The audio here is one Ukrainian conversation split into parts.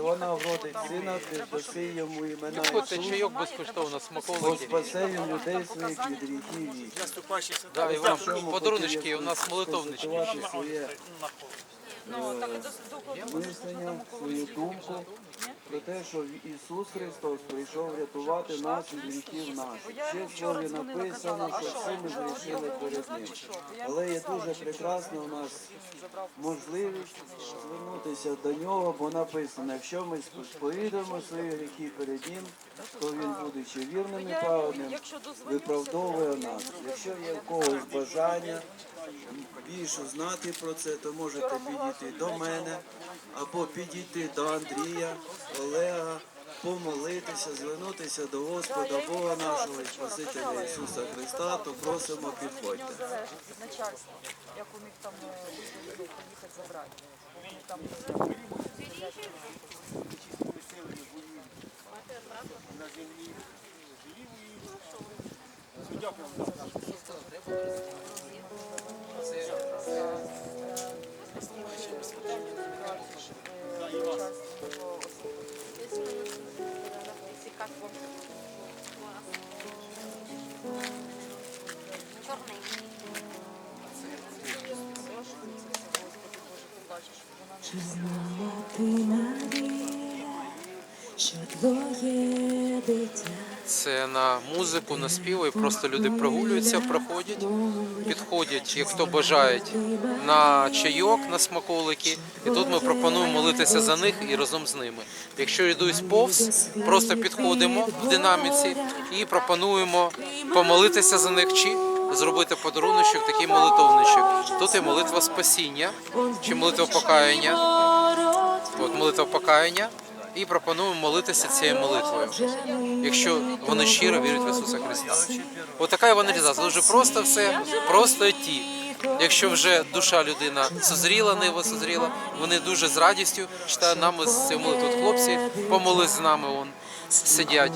Вона вродить сина, ти даси йому імена Підходьте, Ісус, чайок безкоштовно, бо спасе він людей своїх від гріхів. Да, і вам подаруночки, у нас молитовнички. своє. Ну, так, до, до, мислення, свою думку про те, що Ісус Христос прийшов рятувати нас від гріхів наших. Ще в слові написано, що всі ми згрішили перед ним. Але є дуже прекрасна у нас можливість звернутися до нього, бо написано, якщо ми сповідуємо свої гріхи перед ним, то він, будучи вірним і праведним, виправдовує нас. Якщо є в когось бажання більше знати про це, то можете підійти до мене або підійти до Андрія, Олега, помолитися, звернутися до Господа Бога нашого і Спасителя Ісуса Христа, то просимо підходьте. начальства, як у там поїхати забрати. Вони там Чи знала ти Марія, що твоє дитя Це на музику, на співи, і просто люди прогулюються, проходять, підходять, як хто бажає, на чайок, на смаколики. І тут ми пропонуємо молитися за них і разом з ними. Якщо йдуть повз, просто підходимо в динаміці і пропонуємо помолитися за них чи зробити подаруночок, такий молитовничок. Тут є молитва спасіння чи молитва покаяння. От молитва покаяння. І пропонуємо молитися цією молитвою, якщо вони щиро вірять в Ісуса Христа. От така евангелізація. Дуже просто все, просто йти. Якщо вже душа людина созріла, нива созріла, вони дуже з радістю читають нам з молитвою. От хлопці помолись з нами, он сидять.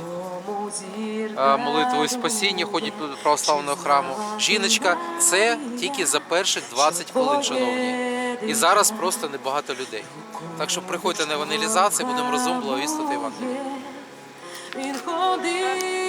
Молитвою спасіння ходять до православного храму. Жіночка це тільки за перших 20 хвилин, шановні. І зараз просто небагато людей. Так що приходьте на евангелізацію, будемо разом благовістити ходив